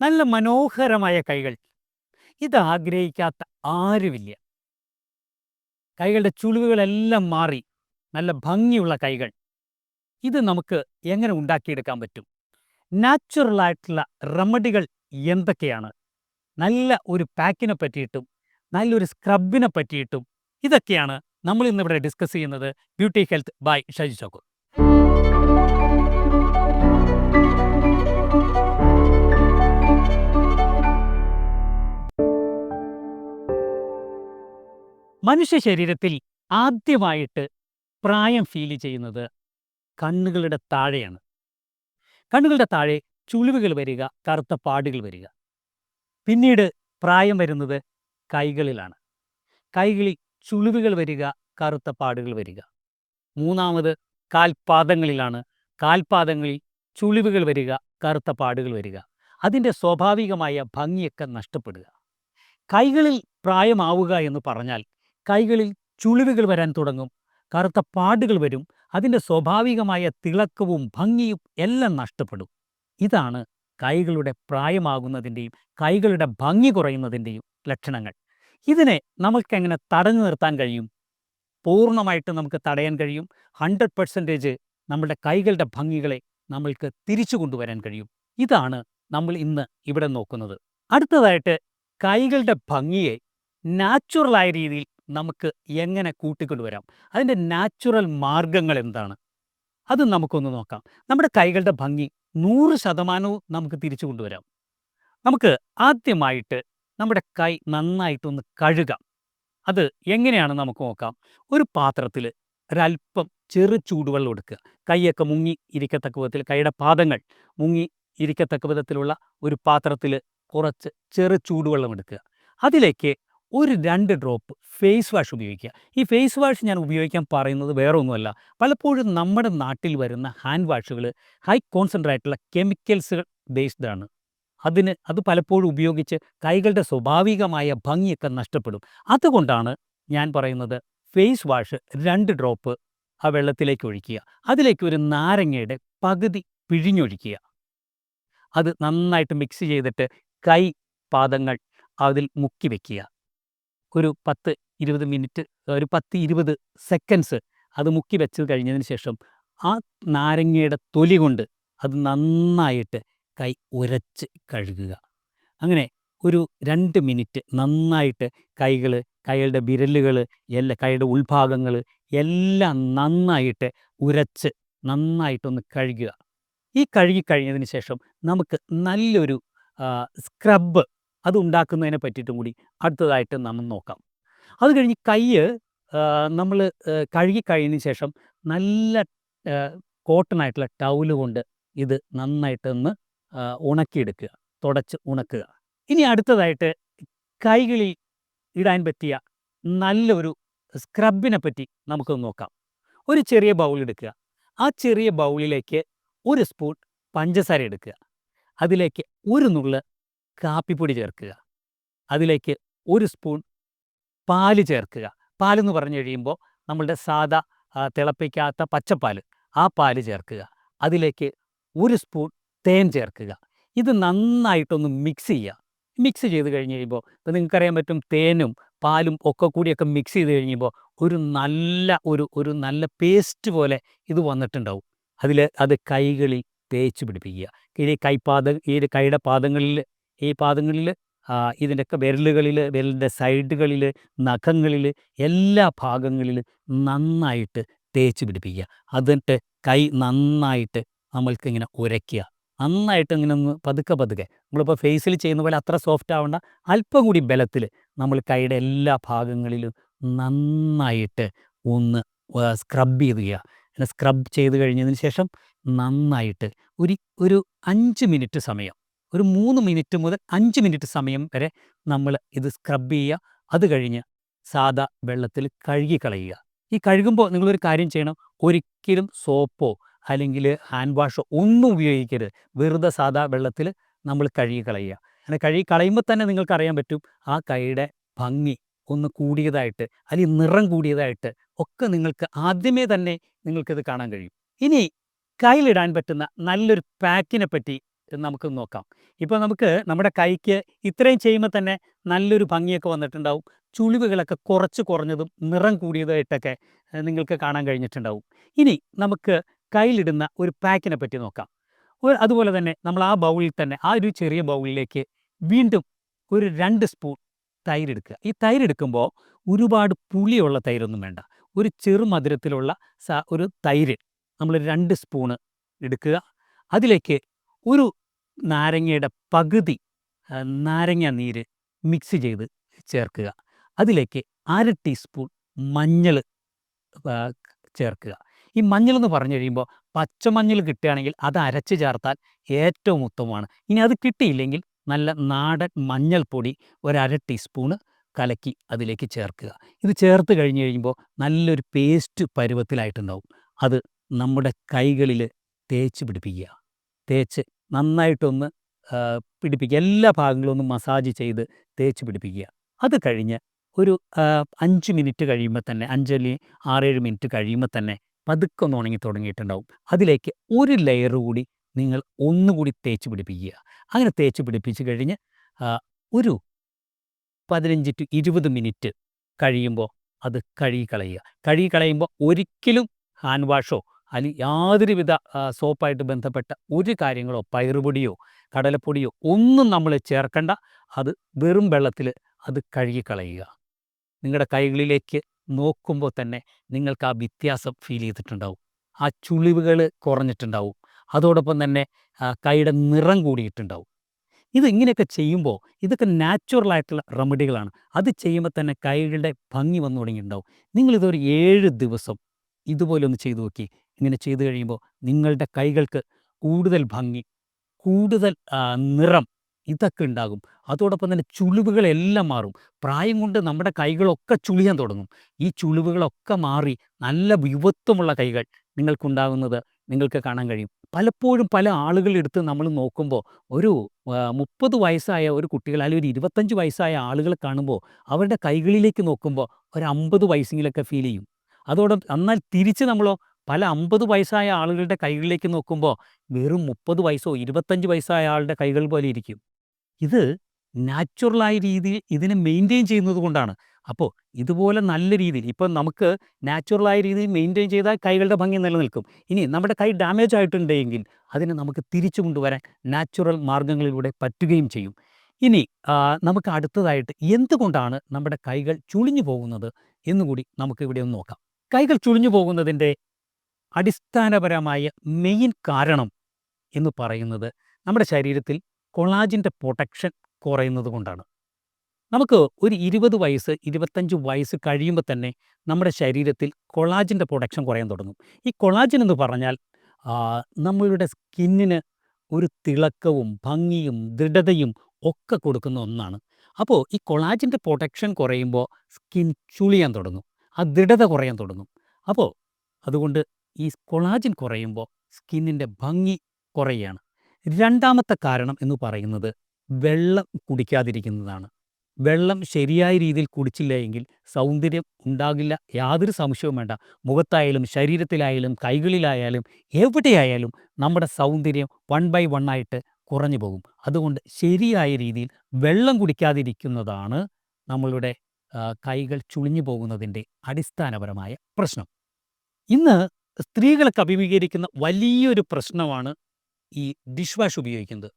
നല്ല മനോഹരമായ കൈകൾ. ഇത് ആഗ്രഹിക്കാത്ത ആരുമില്ല. കൈകളുടെ ചുളിവുകളെല്ലാം മാറി. നല്ല ഭംഗിയുള്ള കൈകൾ. ഇത് നമുക്ക് എങ്ങനെ ഉണ്ടാക്കിയെടുക്കാൻ പറ്റും? നാച്ചുറലായിട്ടുള്ള റെമഡികൾ എന്തൊക്കെയാണ്? നല്ല ഒരു പാക്കിനെ പറ്റിയിട്ടും നല്ലൊരു സ്ക്രബിനെ പറ്റിയിട്ടും ഇതൊക്കെയാണ് നമ്മൾ ഇന്നിവിടെ ഡിസ്കസ് ചെയ്യുന്നത് beauty health by Shaji Chacko മനുഷ്യ ശരീരത്തിൽ ആദ്യമായിട്ട് പ്രായം ഫീൽ ചെയ്യുന്നത് കണ്ണുകളുടെ താഴെയാണ്. കണ്ണുകളുടെ താഴെ ചുളിവുകൾ വരിക കറുത്ത പാടുകൾ വരിക. പിന്നീട് പ്രായം വരുന്നത് കൈകളിലാണ്. കൈകളിൽ ചുളിവുകൾ വരിക കറുത്ത പാടുകൾ വരിക. മൂന്നാമത് കാൽപാദങ്ങളിലാണ്. കാൽപാദങ്ങളിൽ ചുളിവുകൾ വരിക കറുത്ത പാടുകൾ വരിക. അതിന്റെ സ്വാഭാവികമായ ഭംഗിയൊക്കെ നഷ്ടപ്പെടുക. കൈകളിൽ പ്രായമാവുക എന്ന് പറഞ്ഞാൽ കൈകളിൽ ചുളിവുകൾ വരാൻ തുടങ്ങും. കറുത്ത പാടുകൾ വരും. അതിന്റെ സ്വാഭാവികമായ തിളക്കവും ഭംഗിയും എല്ലാം നഷ്ടപ്പെടും. ഇതാണ് കൈകളുടെ പ്രായമാകുന്നതിന്റെയും കൈകളുടെ ഭംഗി കുറയുന്നതിന്റെയും ലക്ഷണങ്ങൾ. ഇതിനെ നമുക്കെങ്ങനെ തടഞ്ഞു നിർത്താൻ കഴിയും? പൂർണമായിട്ട് നമുക്ക് തടയാൻ കഴിയും. ഹൺഡ്രഡ് പെർസെന്റേജ് നമ്മുടെ കൈകളുടെ ഭംഗികളെ നമ്മൾക്ക് തിരിച്ചു കൊണ്ടുവരാൻ കഴിയും. ഇതാണ് നമ്മൾ ഇന്ന് ഇവിടെ നോക്കുന്നത്. അടുത്തതായിട്ട് കൈകളുടെ ഭംഗിയെ നാച്ചുറലായ രീതിയിൽ നമുക്ക് എങ്ങനെ കൂട്ടിക്കൊണ്ടുവരാം അതിന്റെ നാച്ചുറൽ മാർഗങ്ങൾ എന്താണ്? അത് നമുക്കൊന്ന് നോക്കാം. നമ്മുടെ കൈകളുടെ ഭംഗി നൂറ് ശതമാനവും നമുക്ക് തിരിച്ചു കൊണ്ടുവരാം. നമുക്ക് ആദ്യമായിട്ട് നമ്മുടെ കൈ നന്നായിട്ടൊന്ന് കഴുകാം. അത് എങ്ങനെയാണ് നമുക്ക് നോക്കാം. ഒരു പാത്രത്തിൽ ഒരല്പം ചെറു ചൂടുവെള്ളം എടുക്കുക. കൈയൊക്കെ മുങ്ങി ഇരിക്കത്തക്ക വിധത്തിൽ കൈയുടെ പാദങ്ങൾ മുങ്ങി ഇരിക്കത്തക്ക വിധത്തിലുള്ള ഒരു പാത്രത്തിൽ കുറച്ച് ചെറു ചൂടുവെള്ളം എടുക്കുക. അതിലേക്ക് ഒരു രണ്ട് ഡ്രോപ്പ് ഫേസ് വാഷ് ഉപയോഗിക്കുക. ഈ ഫേസ് വാഷ് ഞാൻ ഉപയോഗിക്കാൻ പറയുന്നത് വേറെ ഒന്നുമല്ല പലപ്പോഴും നമ്മുടെ നാട്ടിൽ വരുന്ന ഹാൻഡ് വാഷുകൾ ഹൈ കോൺസെൻട്രേറ്റുള്ള കെമിക്കൽസുകൾ ബേസ്ഡ് ആണ് അതിന് അത് പലപ്പോഴും ഉപയോഗിച്ച് കൈകളുടെ സ്വാഭാവികമായ ഭംഗിയൊക്കെ നഷ്ടപ്പെടും. അതുകൊണ്ടാണ് ഞാൻ പറയുന്നത് ഫേസ് വാഷ് രണ്ട് ഡ്രോപ്പ് ആ വെള്ളത്തിലേക്ക് ഒഴിക്കുക. അതിലേക്ക് ഒരു നാരങ്ങയുടെ പകുതി പിഴിഞ്ഞൊഴിക്കുക. അത് നന്നായിട്ട് മിക്സ് ചെയ്തിട്ട് കൈ പാദങ്ങൾ അതിൽ മുക്കി വെക്കുക. ഒരു പത്ത് ഇരുപത് മിനിറ്റ് ഒരു പത്ത് ഇരുപത് സെക്കൻഡ്സ് അത് മുക്കി വെച്ച് കഴിഞ്ഞതിന് ശേഷം ആ നാരങ്ങയുടെ തൊലി കൊണ്ട് അത് നന്നായിട്ട് കൈ ഉരച്ച് കഴുകുക. അങ്ങനെ ഒരു രണ്ട് മിനിറ്റ് നന്നായിട്ട് കൈകൾ കൈകളുടെ വിരലുകൾ എല്ലാ കൈയുടെ ഉൾഭാഗങ്ങൾ എല്ലാം നന്നായിട്ട് ഉരച്ച് നന്നായിട്ടൊന്ന് കഴുകുക. ഈ കഴുകി കഴിഞ്ഞതിന് ശേഷം നമുക്ക് നല്ലൊരു സ്ക്രബ് അത് ഉണ്ടാക്കുന്നതിനെ പറ്റിയിട്ടും കൂടി അടുത്തതായിട്ട് നമ്മൾ നോക്കാം. അത് കഴിഞ്ഞ് കൈ നമ്മൾ കഴുകി കഴിഞ്ഞതിന് ശേഷം നല്ല കോട്ടൺ ആയിട്ടുള്ള ടൗൽ കൊണ്ട് ഇത് നന്നായിട്ടൊന്ന് ഉണക്കിയെടുക്കുക. തുടച്ച് ഉണക്കുക. ഇനി അടുത്തതായിട്ട് കൈകളിൽ ഇടാൻ പറ്റിയ നല്ലൊരു സ്ക്രബിനെ പറ്റി നമുക്ക് നോക്കാം. ഒരു ചെറിയ ബൗൾ എടുക്കുക. ആ ചെറിയ ബൗളിലേക്ക് ഒരു സ്പൂൺ പഞ്ചസാര എടുക്കുക. അതിലേക്ക് ഒരു നുള്ള് കാപ്പിപ്പൊടി ചേർക്കുക. അതിലേക്ക് ഒരു സ്പൂൺ പാൽ ചേർക്കുക. പാലെന്ന് പറഞ്ഞു കഴിയുമ്പോൾ നമ്മളുടെ സാദാ തിളപ്പിക്കാത്ത പച്ചപ്പാൽ ആ പാൽ ചേർക്കുക. അതിലേക്ക് ഒരു സ്പൂൺ തേൻ ചേർക്കുക. ഇത് നന്നായിട്ടൊന്ന് മിക്സ് ചെയ്യുക. മിക്സ് ചെയ്ത് കഴിഞ്ഞ് കഴിയുമ്പോൾ ഇപ്പോൾ നിങ്ങൾക്കറിയാൻ പറ്റും തേനും പാലും ഒക്കെ കൂടിയൊക്കെ മിക്സ് ചെയ്ത് കഴിയുമ്പോൾ ഒരു നല്ല ഒരു ഒരു നല്ല പേസ്റ്റ് പോലെ ഇത് വന്നിട്ടുണ്ടാവും. അതിൽ അത് കൈകളിൽ തേച്ച് പിടിപ്പിക്കുക. ഈ കൈപ്പാദ ഈ കൈയുടെ പാദങ്ങളിൽ ഈ പാദങ്ങളിൽ ഇതിന്റെയൊക്കെ വിരലുകളിൽ വിരലിന്റെ സൈഡുകളിൽ നഖങ്ങളിൽ എല്ലാ ഭാഗങ്ങളിലും നന്നായിട്ട് തേച്ച് പിടിപ്പിക്കുക. അതിട്ട് കൈ നന്നായിട്ട് നമ്മൾക്ക് ഇങ്ങനെ ഉരയ്ക്കുക. നന്നായിട്ട് ഇങ്ങനെ ഒന്ന് പതുക്കെ പതുക്കെ. നമ്മളിപ്പോൾ ഫേസിൽ ചെയ്യുന്ന പോലെ അത്ര സോഫ്റ്റ് ആവേണ്ട. അല്പം കൂടി ബലത്തിൽ നമ്മൾ കൈയുടെ എല്ലാ ഭാഗങ്ങളിലും നന്നായിട്ട് ഒന്ന് സ്ക്രബ് ചെയ്യുക സ്ക്രബ് ചെയ്ത് കഴിഞ്ഞതിന് ശേഷം നന്നായിട്ട് ഒരു ഒരു അഞ്ച് മിനിറ്റ് സമയം ഒരു മൂന്ന് മിനിറ്റ് മുതൽ അഞ്ച് മിനിറ്റ് സമയം വരെ നമ്മൾ ഇത് സ്ക്രബ് ചെയ്യുക. അത് കഴിഞ്ഞ് സാദാ വെള്ളത്തിൽ കഴുകി കളയുക. ഈ കഴുകുമ്പോൾ നിങ്ങളൊരു കാര്യം ചെയ്യണം. ഒരിക്കലും സോപ്പോ അല്ലെങ്കിൽ ഹാൻഡ് വാഷോ ഒന്നും ഉപയോഗിക്കരുത്. വെറുതെ സാദാ വെള്ളത്തിൽ നമ്മൾ കഴുകി കളയുക. അങ്ങനെ കഴുകി കളയുമ്പോൾ തന്നെ നിങ്ങൾക്ക് അറിയാൻ പറ്റും ആ കൈയുടെ ഭംഗി ഒന്ന് കൂടിയതായിട്ട് അല്ലെങ്കിൽ നിറം കൂടിയതായിട്ട് ഒക്കെ നിങ്ങൾക്ക് ആദ്യമേ തന്നെ നിങ്ങൾക്കിത് കാണാൻ കഴിയും. ഇനി കയ്യിലിടാൻ പറ്റുന്ന നല്ലൊരു പാക്കിനെ പറ്റി എന്ന് നമുക്ക് നോക്കാം. ഇപ്പോൾ നമുക്ക് നമ്മുടെ കൈക്ക് ഇത്രയും ചെയ്യുമ്പോൾ തന്നെ നല്ലൊരു ഭംഗിയൊക്കെ വന്നിട്ടുണ്ടാവും. ചുളിവുകളൊക്കെ കുറച്ച് കുറഞ്ഞതും നിറം കൂടിയതായിട്ടൊക്കെ നിങ്ങൾക്ക് കാണാൻ കഴിഞ്ഞിട്ടുണ്ടാവും. ഇനി നമുക്ക് കയ്യിലിടുന്ന ഒരു പാക്കിനെ പറ്റി നോക്കാം. അതുപോലെ തന്നെ നമ്മൾ ആ ബൗളിൽ തന്നെ ആ ഒരു ചെറിയ ബൗളിലേക്ക് വീണ്ടും ഒരു രണ്ട് സ്പൂൺ തൈര് എടുക്കുക ഈ തൈര് എടുക്കുമ്പോൾ ഒരുപാട് പുളിയുള്ള തൈരൊന്നും വേണ്ട. ഒരു ചെറു മധുരത്തിലുള്ള ഒരു തൈര് നമ്മൾ രണ്ട് സ്പൂണ് എടുക്കുക. അതിലേക്ക് ഒരു നാരങ്ങയുടെ പകുതി നാരങ്ങ നീര് മിക്സ് ചെയ്ത് ചേർക്കുക. അതിലേക്ക് അര ടീസ്പൂൺ മഞ്ഞൾ ചേർക്കുക. ഈ മഞ്ഞൾ എന്ന് പറഞ്ഞു കഴിയുമ്പോൾ പച്ചമഞ്ഞൾ കിട്ടുകയാണെങ്കിൽ അത് അരച്ച് ചേർത്താൽ ഏറ്റവും ഉത്തമമാണ്. ഇനി അത് കിട്ടിയില്ലെങ്കിൽ നല്ല നാടൻ മഞ്ഞൾപ്പൊടി ഒരു അര ടീസ്പൂണ് കലക്കി അതിലേക്ക് ചേർക്കുക. ഇത് ചേർത്ത് കഴിഞ്ഞ് കഴിയുമ്പോൾ നല്ലൊരു പേസ്റ്റ് പരുവത്തിലായിട്ടുണ്ടാവും. അത് നമ്മുടെ കൈകളിൽ തേച്ച് പിടിപ്പിക്കുക. തേച്ച് നന്നായിട്ടൊന്ന് പിടിപ്പിക്കുക. എല്ലാ ഭാഗങ്ങളും ഒന്ന് മസാജ് ചെയ്ത് തേച്ച് പിടിപ്പിക്കുക. അത് കഴിഞ്ഞ് ഒരു അഞ്ച് മിനിറ്റ് കഴിയുമ്പോൾ തന്നെ അഞ്ചല്ലി ആറേഴ് മിനിറ്റ് കഴിയുമ്പോൾ തന്നെ പതുക്കെ ഒന്ന് ഉണങ്ങി തുടങ്ങിയിട്ടുണ്ടാവും. അതിലേക്ക് ഒരു ലെയർ കൂടി നിങ്ങൾ ഒന്നുകൂടി തേച്ച് പിടിപ്പിക്കുക. അങ്ങനെ തേച്ച് പിടിപ്പിച്ച് കഴിഞ്ഞ് ഒരു പതിനഞ്ച് ടു ഇരുപത് മിനിറ്റ് കഴിയുമ്പോൾ അത് കഴുകി കളയുക കഴുകി കളയുമ്പോൾ ഒരിക്കലും ഹാൻഡ് വാഷോ അല്ലെങ്കിൽ യാതൊരുവിധ സോപ്പായിട്ട് ബന്ധപ്പെട്ട ഒരു കാര്യങ്ങളോ പയറുപൊടിയോ കടലപ്പൊടിയോ ഒന്നും നമ്മൾ ചേർക്കണ്ട. അത് വെറും വെള്ളത്തിൽ അത് കഴുകിക്കളയുക. നിങ്ങളുടെ കൈകളിലേക്ക് നോക്കുമ്പോൾ തന്നെ നിങ്ങൾക്ക് ആ വ്യത്യാസം ഫീൽ ചെയ്തിട്ടുണ്ടാവും. ആ ചുളിവുകൾ കുറഞ്ഞിട്ടുണ്ടാവും. അതോടൊപ്പം തന്നെ കൈയുടെ നിറം കൂടിയിട്ടുണ്ടാവും. ഇത് ഇങ്ങനെയൊക്കെ ചെയ്യുമ്പോൾ ഇതൊക്കെ നാച്ചുറലായിട്ടുള്ള റെമഡികളാണ് അത് ചെയ്യുമ്പോൾ തന്നെ കൈകളുടെ ഭംഗി വന്നു തുടങ്ങിയിട്ടുണ്ടാവും. നിങ്ങളിതൊരു ഏഴ് ദിവസം ഇതുപോലെ ഒന്ന് ചെയ്തു നോക്കി. ഇങ്ങനെ ചെയ്തു കഴിയുമ്പോൾ നിങ്ങളുടെ കൈകൾക്ക് കൂടുതൽ ഭംഗി കൂടുതൽ നിറം ഇതൊക്കെ ഉണ്ടാകും. അതോടൊപ്പം തന്നെ ചുളിവുകളെല്ലാം മാറും. പ്രായം കൊണ്ട് നമ്മുടെ കൈകളൊക്കെ ചുളിയാൻ തുടങ്ങും. ഈ ചുളിവുകളൊക്കെ മാറി നല്ല യുവത്വമുള്ള കൈകൾ നിങ്ങൾക്കുണ്ടാകുന്നത് നിങ്ങൾക്ക് കാണാൻ കഴിയും. പലപ്പോഴും പല ആളുകളെടുത്ത് നമ്മൾ നോക്കുമ്പോൾ ഒരു മുപ്പത് വയസ്സായ ഒരു കുട്ടികൾ അല്ലെങ്കിൽ ഒരു ഇരുപത്തഞ്ച് വയസ്സായ ആളുകൾ കാണുമ്പോൾ അവരുടെ കൈകളിലേക്ക് നോക്കുമ്പോൾ ഒരു അമ്പത് വയസ്സെങ്കിലൊക്കെ ഫീൽ ചെയ്യും. അതോടൊപ്പം എന്നാൽ തിരിച്ച് നമ്മളോ പല അമ്പത് വയസ്സായ ആളുകളുടെ കൈകളിലേക്ക് നോക്കുമ്പോൾ വെറും മുപ്പത് വയസ്സോ ഇരുപത്തഞ്ച് വയസ്സായ ആളുടെ കൈകൾ പോലെ ഇരിക്കും. ഇത് നാച്ചുറലായ രീതിയിൽ ഇതിനെ മെയിന്റെയിൻ ചെയ്യുന്നത് കൊണ്ടാണ്. അപ്പോൾ ഇതുപോലെ നല്ല രീതിയിൽ ഇപ്പം നമുക്ക് നാച്ചുറലായ രീതിയിൽ മെയിന്റെയിൻ ചെയ്താൽ കൈകളുടെ ഭംഗി നിലനിൽക്കും. ഇനി നമ്മുടെ കൈ ഡാമേജ് ആയിട്ടുണ്ടെങ്കിൽ അതിനെ നമുക്ക് തിരിച്ചു കൊണ്ടുവരാൻ നാച്ചുറൽ മാർഗങ്ങളിലൂടെ പറ്റുകയും ചെയ്യും. ഇനി നമുക്ക് അടുത്തതായിട്ട് എന്തുകൊണ്ടാണ് നമ്മുടെ കൈകൾ ചുളിഞ്ഞു പോകുന്നത് എന്നുകൂടി നമുക്ക് ഇവിടെ ഒന്ന് നോക്കാം. കൈകൾ ചുളിഞ്ഞു പോകുന്നതിന്റെ അടിസ്ഥാനപരമായ മെയിൻ കാരണം എന്ന് പറയുന്നത് നമ്മുടെ ശരീരത്തിൽ കൊളാജിന്റെ പ്രൊട്ടക്ഷൻ കുറയുന്നത് കൊണ്ടാണ്. നമുക്ക് ഒരു ഇരുപത് വയസ്സ് ഇരുപത്തഞ്ച് വയസ്സ് കഴിയുമ്പോൾ തന്നെ നമ്മുടെ ശരീരത്തിൽ കൊളാജിന്റെ പ്രൊഡക്ഷൻ കുറയാൻ തുടങ്ങും. ഈ കൊളാജിൻ എന്ന് പറഞ്ഞാൽ നമ്മളുടെ സ്കിന്നിന് ഒരു തിളക്കവും ഭംഗിയും ദൃഢതയും ഒക്കെ കൊടുക്കുന്ന ഒന്നാണ്. അപ്പോൾ ഈ കൊളാജിന്റെ പ്രൊട്ടക്ഷൻ കുറയുമ്പോൾ സ്കിൻ ചുളിയാൻ തുടങ്ങും. ആ ദൃഢത കുറയാൻ തുടങ്ങും. അപ്പോൾ അതുകൊണ്ട് ഈ കൊളാജിൻ കുറയുമ്പോൾ സ്കിന്നിന്റെ ഭംഗി കുറയുകയാണ് രണ്ടാമത്തെ കാരണം എന്ന് പറയുന്നത് വെള്ളം കുടിക്കാതിരിക്കുന്നതാണ്. വെള്ളം ശരിയായ രീതിയിൽ കുടിച്ചില്ല എങ്കിൽ സൗന്ദര്യം ഉണ്ടാകില്ല യാതൊരു സംശയവും വേണ്ട. മുഖത്തായാലും ശരീരത്തിലായാലും കൈകളിലായാലും എവിടെയായാലും നമ്മുടെ സൗന്ദര്യം വൺ ബൈ വൺ ആയിട്ട് കുറഞ്ഞു പോകും. അതുകൊണ്ട് ശരിയായ രീതിയിൽ വെള്ളം കുടിക്കാതിരിക്കുന്നതാണ് നമ്മളുടെ കൈകൾ ചുളിഞ്ഞു പോകുന്നതിന്റെ അടിസ്ഥാനപരമായ പ്രശ്നം. ഇന്ന് സ്ത്രീകളൊക്കെ അഭിമുഖീകരിക്കുന്ന വലിയൊരു പ്രശ്നമാണ് ഈ ഡിഷ് വാഷ് ഉപയോഗിക്കുന്നത്.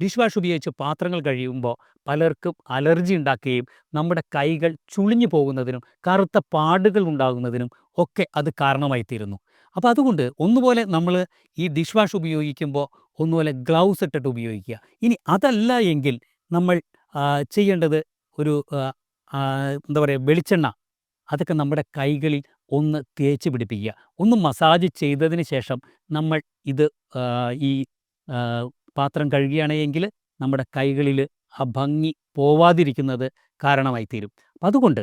ഡിഷ് വാഷ് ഉപയോഗിച്ച് പാത്രങ്ങൾ കഴിയുമ്പോൾ പലർക്കും അലർജി ഉണ്ടാക്കുകയും നമ്മുടെ കൈകൾ ചുളിഞ്ഞു പോകുന്നതിനും കറുത്ത പാടുകൾ ഉണ്ടാകുന്നതിനും ഒക്കെ അത് കാരണമായി തീരുന്നു അപ്പോൾ അതുകൊണ്ട് ഒന്നുപോലെ നമ്മൾ ഈ ഡിഷ് വാഷ് ഉപയോഗിക്കുമ്പോൾ ഒന്നുപോലെ ഗ്ലൗസ് ഇട്ടിട്ട് ഉപയോഗിക്കുക. ഇനി അതല്ല എങ്കിൽ നമ്മൾ ചെയ്യേണ്ടത് ഒരു എന്താ പറയുക വെളിച്ചെണ്ണ. അതൊക്കെ നമ്മുടെ കൈകളിൽ ഒന്ന് തേച്ച് പിടിപ്പിക്കുക. ഒന്ന് മസാജ് ചെയ്തതിന് ശേഷം നമ്മൾ ഇത് ഈ പാത്രം കഴുകുകയാണെങ്കിൽ നമ്മുടെ കൈകളിൽ ആ ഭംഗി പോവാതിരിക്കുന്നത് കാരണമായി തീരും അതുകൊണ്ട്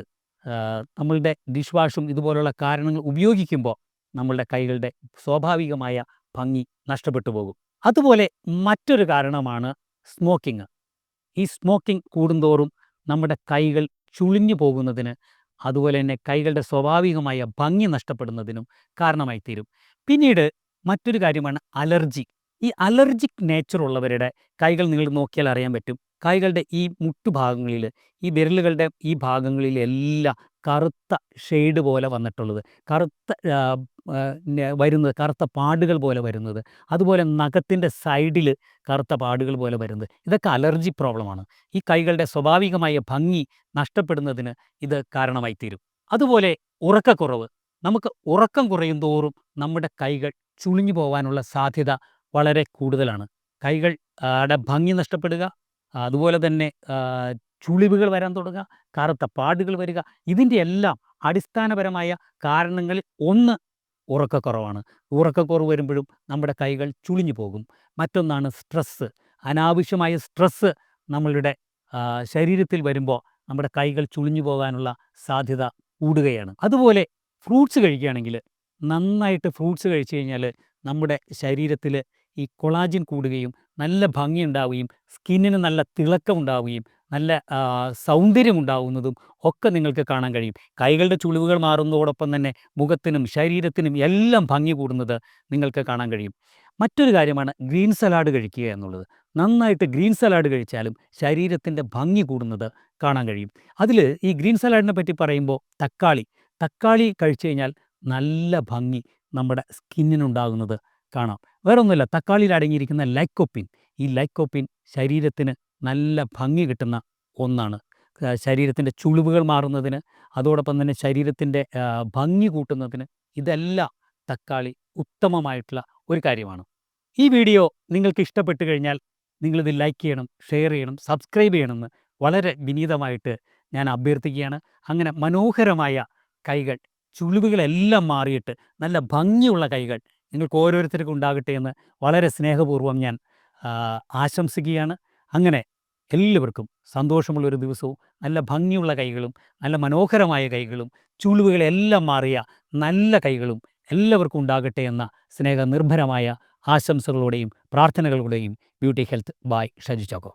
നമ്മളുടെ ഡിഷ് വാഷും ഇതുപോലുള്ള കാരണങ്ങൾ ഉപയോഗിക്കുമ്പോൾ നമ്മളുടെ കൈകളുടെ സ്വാഭാവികമായ ഭംഗി നഷ്ടപ്പെട്ടു പോകും. അതുപോലെ മറ്റൊരു കാരണമാണ് സ്മോക്കിങ് ഈ സ്മോക്കിംഗ് കൂടുന്തോറും നമ്മുടെ കൈകൾ ചുളിഞ്ഞു പോകുന്നതിന് അതുപോലെ തന്നെ കൈകളുടെ സ്വാഭാവികമായ ഭംഗി നഷ്ടപ്പെടുന്നതിനും കാരണമായി തീരും പിന്നീട് മറ്റൊരു കാര്യമാണ് അലർജി. ഈ അലർജിക് നേച്ചർ ഉള്ളവരുടെ കൈകൾ നിങ്ങൾ നോക്കിയാൽ അറിയാൻ പറ്റും. കൈകളുടെ ഈ മുട്ടുഭാഗങ്ങളിൽ ഈ വിരലുകളുടെ ഈ ഭാഗങ്ങളിലെല്ലാം കറുത്ത ഷെയ്ഡ് പോലെ വന്നിട്ടുള്ളത്. കറുത്ത വരുന്നത് കറുത്ത പാടുകൾ പോലെ വരുന്നത്. അതുപോലെ നഖത്തിന്റെ സൈഡിൽ കറുത്ത പാടുകൾ പോലെ വരുന്നത്. ഇതൊക്കെ അലർജി പ്രോബ്ലമാണ് ഈ കൈകളുടെ സ്വാഭാവികമായ ഭംഗി നഷ്ടപ്പെടുന്നതിന് ഇത് കാരണമായി തീരും അതുപോലെ ഉറക്കക്കുറവ്. നമുക്ക് ഉറക്കം കുറയും തോറും നമ്മുടെ കൈകൾ ചുളിഞ്ഞു പോകാനുള്ള സാധ്യത വളരെ കൂടുതലാണ്. കൈകൾ ഭംഗി നഷ്ടപ്പെടുക അതുപോലെ തന്നെ ചുളിവുകൾ വരാൻ തുടങ്ങുക കറുത്ത പാടുകൾ വരിക ഇതിന്റെ എല്ലാം അടിസ്ഥാനപരമായ കാരണങ്ങളിൽ ഒന്ന് ഉറക്കക്കുറവാണ്. ഉറക്കക്കുറവ് വരുമ്പോഴും നമ്മുടെ കൈകൾ ചുളിഞ്ഞു പോകും. മറ്റൊന്നാണ് സ്ട്രെസ്സ്. അനാവശ്യമായ സ്ട്രെസ്സ് നമ്മളുടെ ശരീരത്തിൽ വരുമ്പോൾ നമ്മുടെ കൈകൾ ചുളിഞ്ഞു പോകാനുള്ള സാധ്യത കൂടുകയാണ്. അതുപോലെ ഫ്രൂട്ട്സ് കഴിക്കുകയാണെങ്കിൽ നന്നായിട്ട് ഫ്രൂട്ട്സ് കഴിച്ചു കഴിഞ്ഞാൽ നമ്മുടെ ശരീരത്തിൽ ഈ കൊളാജിൻ കൂടുകയും നല്ല ഭംഗി ഉണ്ടാവുകയും സ്കിന്നിന് നല്ല തിളക്കം ഉണ്ടാവുകയും നല്ല സൗന്ദര്യമുണ്ടാവുന്നതും ഒക്കെ നിങ്ങൾക്ക് കാണാൻ കഴിയും. കൈകളുടെ ചുളിവുകൾ മാറുന്നതോടൊപ്പം തന്നെ മുഖത്തിനും ശരീരത്തിനും എല്ലാം ഭംഗി കൂടുന്നത് നിങ്ങൾക്ക് കാണാൻ കഴിയും. മറ്റൊരു കാര്യമാണ് ഗ്രീൻ സലാഡ് കഴിക്കുക എന്നുള്ളത്. നന്നായിട്ട് ഗ്രീൻ സലാഡ് കഴിച്ചാലും ശരീരത്തിന്റെ ഭംഗി കൂടുന്നത് കാണാൻ കഴിയും. അതിൽ ഈ ഗ്രീൻ സലാഡിനെ പറ്റി പറയുമ്പോൾ തക്കാളി. തക്കാളി കഴിച്ചു കഴിഞ്ഞാൽ നല്ല ഭംഗി നമ്മുടെ സ്കിന്നിനുണ്ടാകുന്നത് കാണാം. വേറൊന്നുമില്ല തക്കാളിയിൽ അടങ്ങിയിരിക്കുന്ന ലൈക്കോപ്പിൻ. ഈ ലൈക്കോപ്പിൻ ശരീരത്തിന് നല്ല ഭംഗി കിട്ടുന്ന ഒന്നാണ്. ശരീരത്തിന്റെ ചുളിവുകൾ മാറുന്നതിന് അതോടൊപ്പം തന്നെ ശരീരത്തിന്റെ ഭംഗി കൂട്ടുന്നതിന് ഇതെല്ലാം തക്കാളി ഉത്തമമായിട്ടുള്ള ഒരു കാര്യമാണ്. ഈ വീഡിയോ നിങ്ങൾക്ക് ഇഷ്ടപ്പെട്ടു കഴിഞ്ഞാൽ നിങ്ങളിത് ലൈക്ക് ചെയ്യണം ഷെയർ ചെയ്യണം സബ്സ്ക്രൈബ് ചെയ്യണമെന്ന് വളരെ വിനീതമായിട്ട് ഞാൻ അഭ്യർത്ഥിക്കുകയാണ്. അങ്ങനെ മനോഹരമായ കൈകൾ ചുളിവുകളെല്ലാം മാറിയിട്ട് നല്ല ഭംഗിയുള്ള കൈകൾ നിങ്ങൾക്ക് ഓരോരുത്തർക്കും ഉണ്ടാകട്ടെ എന്ന് വളരെ സ്നേഹപൂർവം ഞാൻ ആശംസിക്കുകയാണ്. അങ്ങനെ എല്ലാവർക്കും സന്തോഷമുള്ള ഒരു ദിവസവും നല്ല ഭംഗിയുള്ള കൈകളും നല്ല മനോഹരമായ കൈകളും ചുളിവുകളെല്ലാം മാറിയ നല്ല കൈകളും എല്ലാവർക്കും ഉണ്ടാകട്ടെ എന്ന സ്നേഹനിർഭരമായ ആശംസകളോടെയും പ്രാർത്ഥനകളോടെയും beauty health by Shaji Chacko.